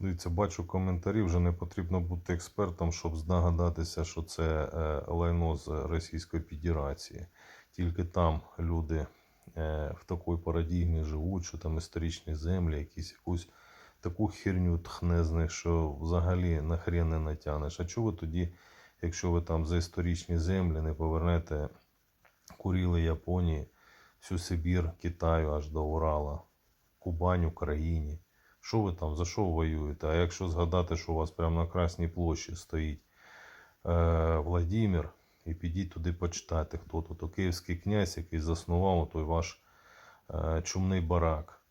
Дивіться, бачу коментарі, вже не потрібно бути експертом, щоб здогадатися, що це е, лайно з Російської Федерації. Тільки там люди е, в такій парадігмі живуть, що там історичні землі, якісь якусь таку херню тхне з них, що взагалі на хрен не натягнеш. А чого ви тоді, якщо ви там за історичні землі не повернете Куріли Японії, всю Сибір, Китаю аж до Урала, Кубань Україні? Що ви там, за що воюєте? А якщо згадати, що у вас прямо на Красній площі стоїть е, Владимир, і підіть туди почитайте, хто тут. То київський князь, який заснував той ваш е, чумний барак.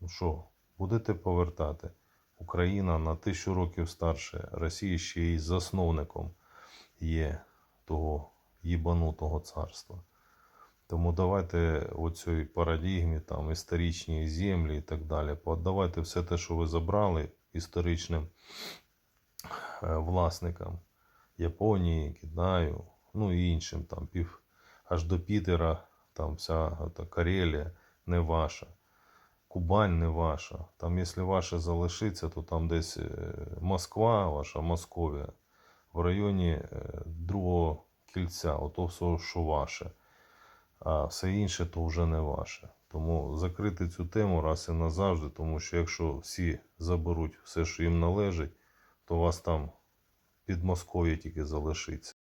Ну що, будете повертати? Україна на тисячу років старше, Росія ще й засновником є того їбанутого царства. Тому давайте оцій парадігмі, там, історичні землі і так далі, подавайте все те, що ви забрали історичним е, власникам Японії, Китаю, ну і іншим, там, пів, аж до Пітера, там вся та Карелія не ваша. Кубань не ваша. Там, якщо ваше залишиться, то там десь е, Москва, ваша Московія, в районі е, другого кільця, ото все, що ваше а все інше то вже не ваше. Тому закрити цю тему раз і назавжди, тому що якщо всі заберуть все, що їм належить, то вас там під Москов'я тільки залишиться.